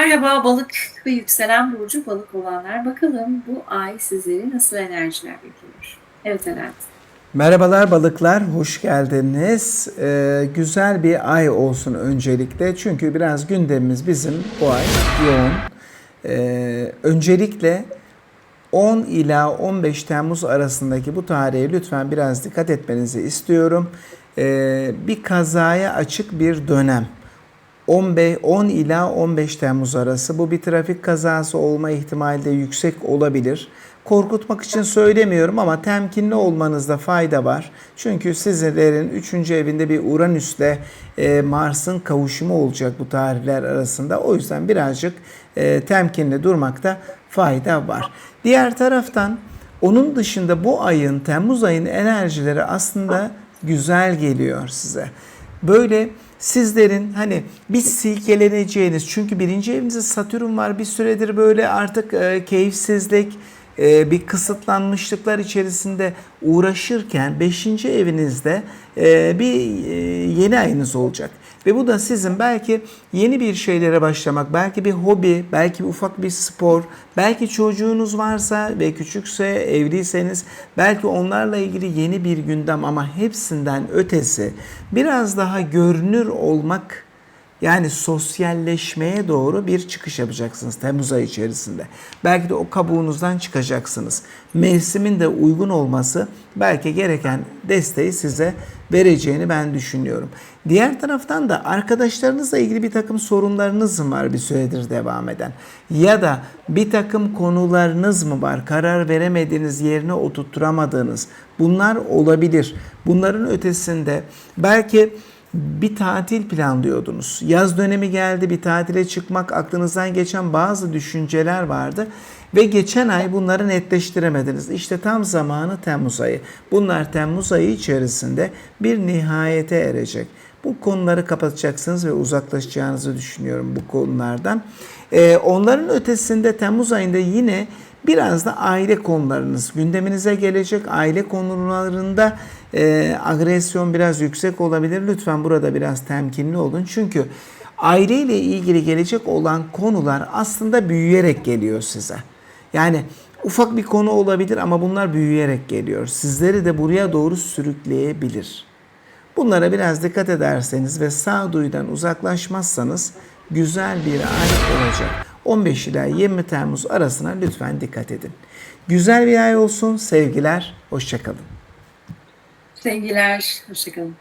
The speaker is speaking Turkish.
Merhaba balık ve yükselen burcu balık olanlar. Bakalım bu ay sizleri nasıl enerjiler bekliyor? Evet Alaaddin. Merhabalar balıklar, hoş geldiniz. Ee, güzel bir ay olsun öncelikle çünkü biraz gündemimiz bizim bu ay yoğun. Ee, öncelikle 10 ila 15 Temmuz arasındaki bu tarihe lütfen biraz dikkat etmenizi istiyorum. Ee, bir kazaya açık bir dönem. 15, 10 ila 15 Temmuz arası bu bir trafik kazası olma ihtimali de yüksek olabilir. Korkutmak için söylemiyorum ama temkinli olmanızda fayda var. Çünkü sizlerin 3. evinde bir Uranüs'le e, Mars'ın kavuşumu olacak bu tarihler arasında. O yüzden birazcık e, temkinli durmakta fayda var. Diğer taraftan onun dışında bu ayın Temmuz ayın enerjileri aslında güzel geliyor size. Böyle sizlerin hani bir silkeleneceğiniz çünkü birinci evinizde Satürn var bir süredir böyle artık e, keyifsizlik e, bir kısıtlanmışlıklar içerisinde uğraşırken 5. evinizde e, bir e, yeni ayınız olacak. Ve bu da sizin belki yeni bir şeylere başlamak, belki bir hobi, belki bir ufak bir spor, belki çocuğunuz varsa ve küçükse, evliyseniz belki onlarla ilgili yeni bir gündem ama hepsinden ötesi biraz daha görünür olmak yani sosyalleşmeye doğru bir çıkış yapacaksınız Temmuz ayı içerisinde. Belki de o kabuğunuzdan çıkacaksınız. Mevsimin de uygun olması belki gereken desteği size vereceğini ben düşünüyorum. Diğer taraftan da arkadaşlarınızla ilgili bir takım sorunlarınız mı var bir süredir devam eden? Ya da bir takım konularınız mı var? Karar veremediğiniz, yerine oturtturamadığınız. Bunlar olabilir. Bunların ötesinde belki bir tatil planlıyordunuz. Yaz dönemi geldi, bir tatile çıkmak aklınızdan geçen bazı düşünceler vardı ve geçen ay bunları netleştiremediniz. İşte tam zamanı Temmuz ayı. Bunlar Temmuz ayı içerisinde bir nihayete erecek. Bu konuları kapatacaksınız ve uzaklaşacağınızı düşünüyorum bu konulardan. Ee, onların ötesinde Temmuz ayında yine biraz da aile konularınız gündeminize gelecek. Aile konularında e, agresyon biraz yüksek olabilir. Lütfen burada biraz temkinli olun. Çünkü aileyle ilgili gelecek olan konular aslında büyüyerek geliyor size. Yani ufak bir konu olabilir ama bunlar büyüyerek geliyor. Sizleri de buraya doğru sürükleyebilir. Bunlara biraz dikkat ederseniz ve sağduyudan uzaklaşmazsanız güzel bir ay olacak. 15 ila 20 Temmuz arasına lütfen dikkat edin. Güzel bir ay olsun. Sevgiler. Hoşçakalın. Sevgiler. Hoşçakalın.